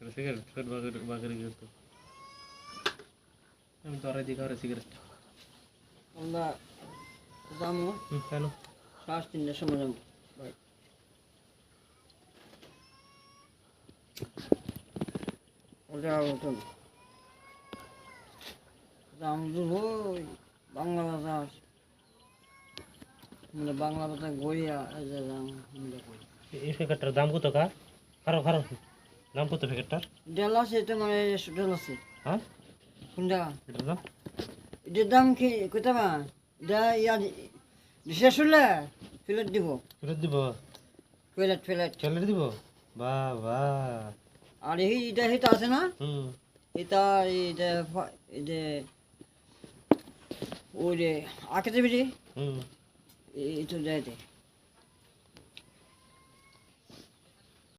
Cigarette ছোট বাগের বাগের কিন্তু আমি আড়াই দিকে আড়াই সিগারেট আমরা যাব হুম সাড়ে তিনটার সময় যাব ভাই ওটা ওটা বাংলা মানে বাংলা বাজার গড়িয়া এই যে দাম করি কত কা খারো খারো দাম কত প্যাকেটটার? ডেল আছে এটা মানে ডেল আছে। হ্যাঁ? কোনটা? এটার দাম? এটার দাম কি কোথা বা এটা ইয়া শেষ হলে ফেরত দিব। ফেরত দিব? ফেরত ফেরত। চলে দিব? বাহ বাহ আর এই এটা এটা আছে না? হুম। এটা এটা যে ওই যে আঁকে দেবে হুম। এই তো দেয় দে।